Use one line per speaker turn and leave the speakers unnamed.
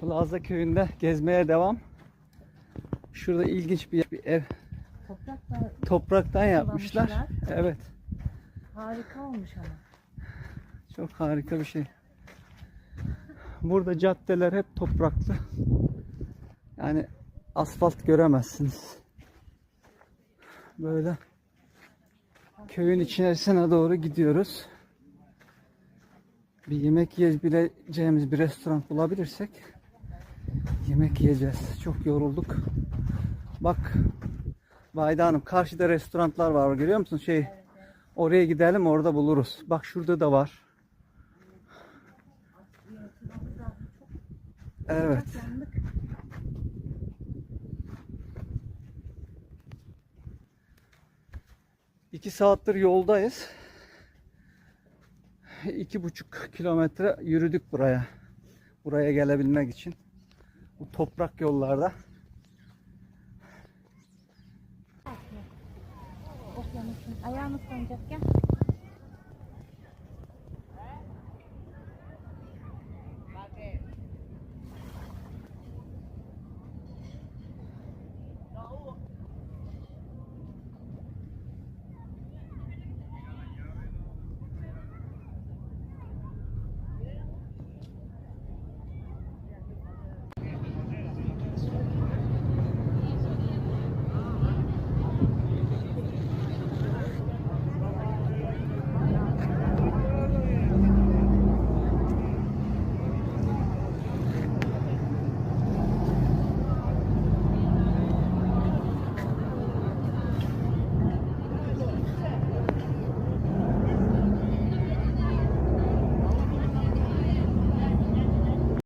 Plaza köyünde gezmeye devam. Şurada ilginç bir, bir ev.
Toprak da
Topraktan yapmışlar. Evet.
harika olmuş ama.
Çok harika bir şey. Burada caddeler hep topraklı. Yani asfalt göremezsiniz. Böyle köyün içerisine doğru gidiyoruz. Bir yemek yiyebileceğimiz bir restoran bulabilirsek yemek yiyeceğiz. Çok yorulduk. Bak Vayda Hanım karşıda restoranlar var görüyor musun? Şey oraya gidelim orada buluruz. Bak şurada da var. Evet. İki saattir yoldayız. İki buçuk kilometre yürüdük buraya. Buraya gelebilmek için bu toprak yollarda.
Okyanusun ayağımız sanacak gel.